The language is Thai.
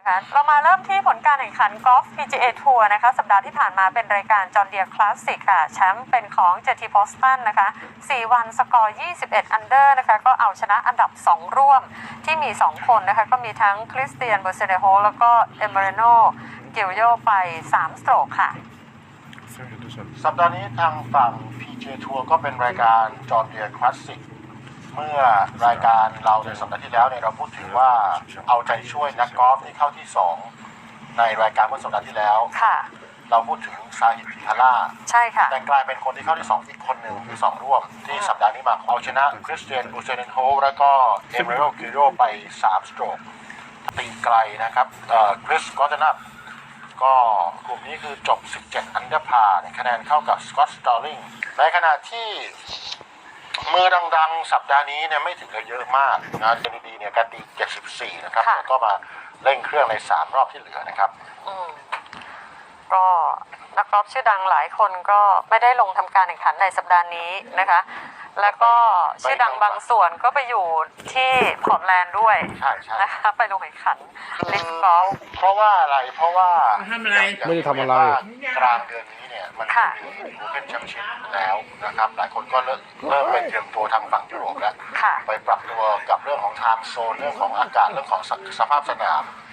นะคะเรามาเริ่มที่ผลการแข่งขันกอล์ฟ PGA Tour นะคะสัปดาห์ที่ผ่านมาเป็นรายการจอ n เดียคลาสสิกค่ะแชมป์เป็นของ JT Boston นนะคะ 4 วันสกอร์ 21 อันเดอร์นะคะก็เอาชนะอันดับ 2 ร่วมที่มี 2 คนนะคะก็มีทั้งคริสเตียนเบอร์เซเดโฮแล้วก็เอเมเรโนกิลโยไป 3 สโตรกค่ะ สัปดาห์นี้ทางฝั่ง PJ Tour ก็เป็นรายการจอร์เดียคลาสสิก เมื่อรายการเราในสัปดาห์ที่แล้วเนี่ยเราพูดถึงว่าเอาใจช่วยนักกอล์ฟที่เข้าที่ 2 ในรายการเมื่อสัปดาห์ที่แล้ว ค่ะ เราพูดถึงซาฮิดพิทาร่าใช่ค่ะ แต่กลายเป็นคนที่เข้าที่ 2 อีกคนหนึ่งคือสองร่วม ที่สัปดาห์นี้มาเอาชนะคริสเตียนบูเซเนโฮแล้วก็เอเมโรกิโรไป 3 สโตรกตีไกลนะครับคริสก็จะนับก็กลุ่มนี้คือจบ 17 อันเดอร์พาในคะแนนเท่ากับสกอตสตอร์ลิงในขณะที่ มือดังๆ สัปดาห์นี้เนี่ยไม่ถึงกับเยอะมากนะเจดีเนี่ยการตี 74 นะครับค่ะ แล้วก็มาเร่งเครื่องใน 3 รอบที่เหลือนะครับ อืมก็ นักกอล์ฟชื่อดังหลายคนก็ไม่ได้ลงทำการแข่งขันในสัปดาห์นี้นะคะ แล้วก็ชื่อดังบางส่วนก็ไปอยู่ที่พอร์ตแลนด์ด้วยใช่ใช่นะคะไปลงแข่งขันคืลิอฟกอล์ฟเพราะว่าอะไรเพราะว่าทำอะไรย่างไม่ได้ทำอะไรว่ากลางเดือนนี้เนี่ยมันจะค่ะมีโอเพนแชมเปี้ยนชิพแล้วนะครับ หลายคนก็เริ่มเริ่มไปเตรียมตัวทางฝั่งยุโรปแล้วค่ะไปปรับตัวกับเรื่องของไทม์โซนเรื่องของอากาศเรื่องของสสภาพสนาม